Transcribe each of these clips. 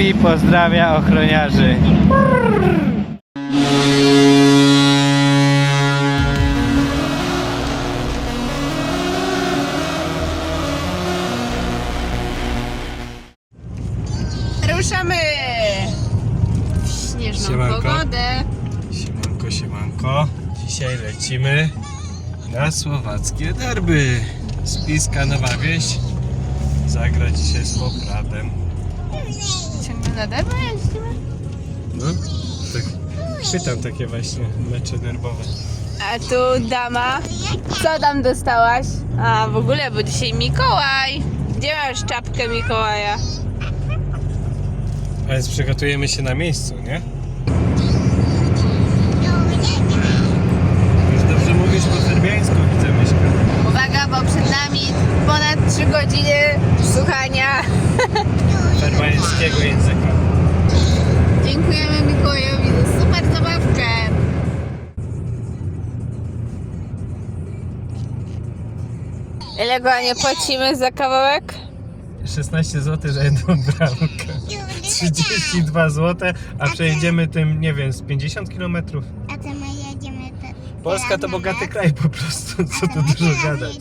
Gabi pozdrawia ochroniarzy. Ruszamy! W śnieżną Siemanko. pogodę. Siemanko, siemanko. Dzisiaj lecimy na słowackie derby. Spiska Nowa Wieś zagra dzisiaj z Popradem. Ciągle na derby jeździmy? No, tak. Pytam takie właśnie mecze derbowe. A tu dama. Co tam dostałaś? A w ogóle, bo dzisiaj Mikołaj. Gdzie masz czapkę Mikołaja? A więc przygotujemy się na miejscu, nie? Ile go nie płacimy za kawałek? 16 zł za jedną bramkę. 32 zł, a przejedziemy tym, nie wiem, z 50 km. A to my jedziemy te, Polska to bogaty mecz. kraj po prostu, co tu dużo gadać.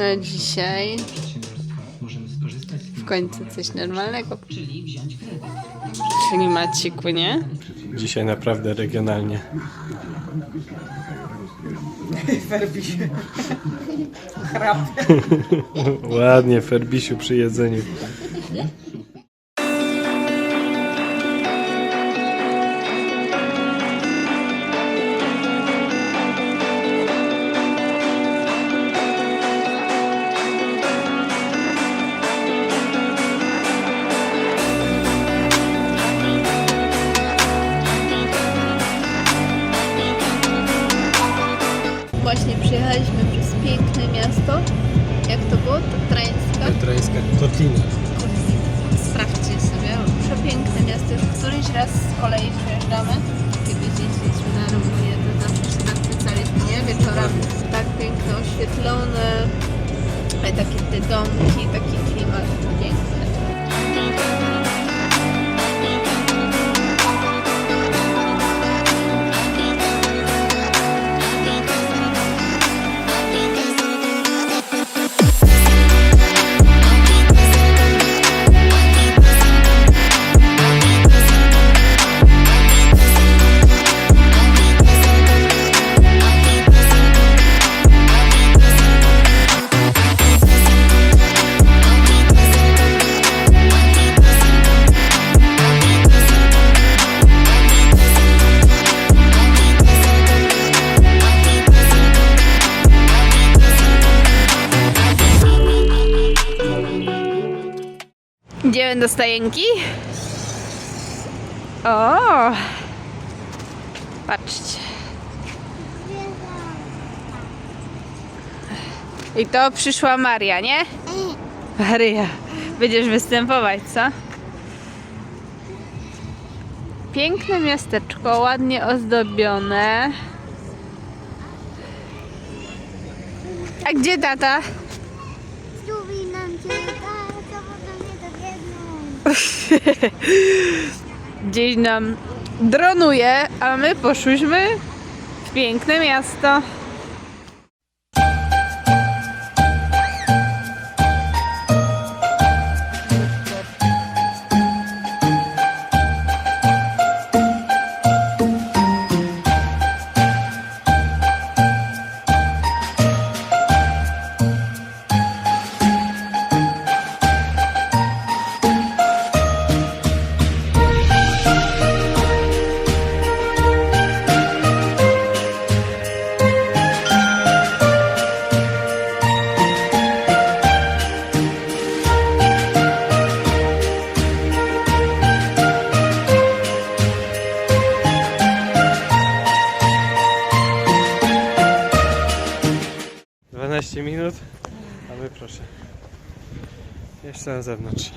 A dzisiaj w końcu coś normalnego. W klimaciku, nie? Dzisiaj naprawdę regionalnie. Ładnie, Ferbisiu przy jedzeniu. Właśnie przyjechaliśmy przez piękne miasto. Jak to było? Tatrańska. Petrańska kotlina. Sprawdźcie sobie. Przepiękne miasto. Już któryś raz z kolei przyjeżdżamy. Kiedy jeździliśmy na Rumunię, to zawsze się zachwycaliśmy, nie? Wieczorami. Tak piękne, oświetlone. Takie te domki, taki klimat piękny. Idziemy do stajenki. O! Patrzcie. I to przyszła Maria, nie? Maria, będziesz występować, co? Piękne miasteczko, ładnie ozdobione. A gdzie tata? Gdzieś nam dronuje, a my poszłyśmy w piękne miasto. Minut, a my proszę. Jeszcze na zewnątrz.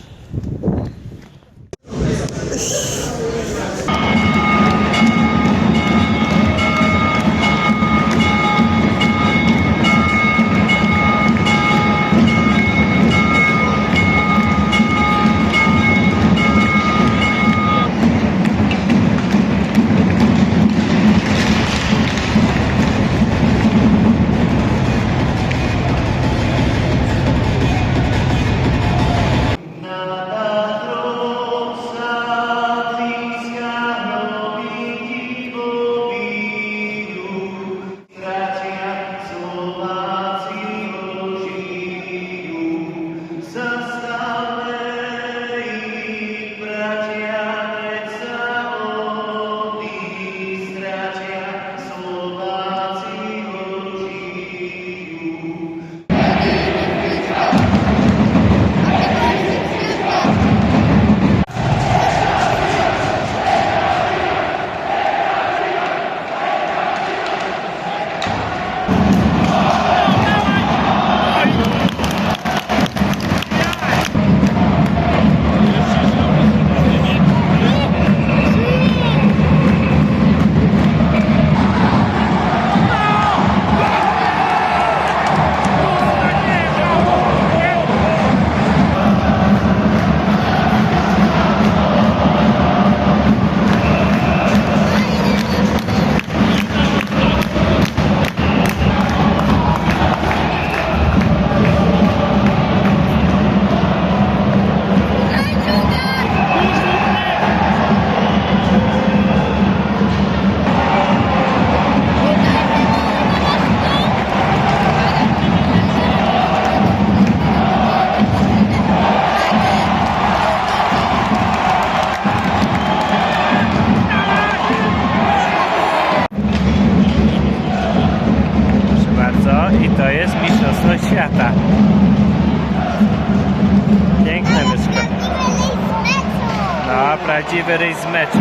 No, prawdziwy rejs z meczu.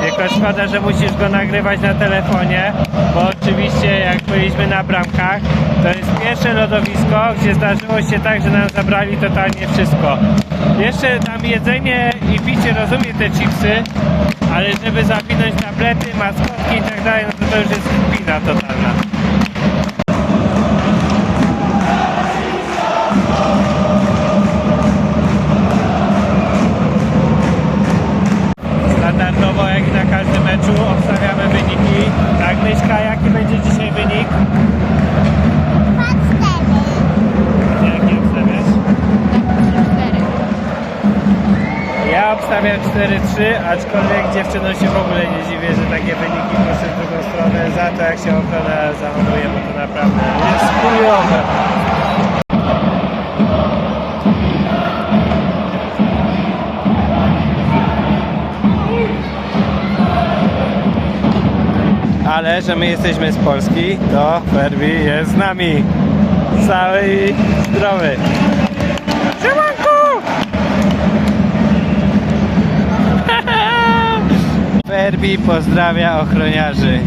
Tylko szkoda, że musisz go nagrywać na telefonie, bo oczywiście jak byliśmy na bramkach, to jest pierwsze lodowisko, gdzie zdarzyło się tak, że nam zabrali totalnie wszystko. Jeszcze tam jedzenie i picie, rozumie te chipsy, ale żeby zawinąć tablety, maskotki i tak dalej, no to to już jest kpina totalna. 4-3, aczkolwiek dziewczynom się w ogóle nie dziwię, że takie wyniki poszły w drugą stronę za to jak się ochrona zachowuje, bo to naprawdę jest chujowe. Ale, że my jesteśmy z Polski, to Ferbi jest z nami. Cały i zdrowy. Ferbi pozdrawia ochroniarzy.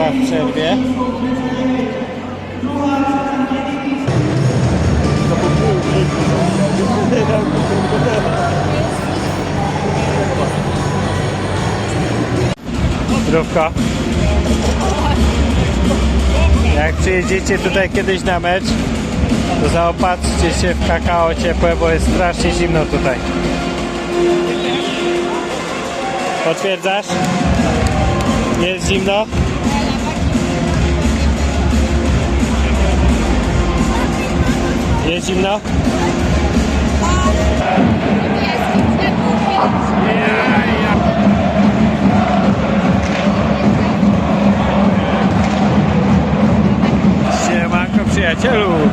Odpoczywa w przerwie? Zdrówko. Jak przyjedziecie tutaj kiedyś na mecz, to zaopatrzcie się w kakao ciepłe, bo jest strasznie zimno tutaj. Potwierdzasz? Jest zimno? Jest zimno? Siemanko przyjacielu!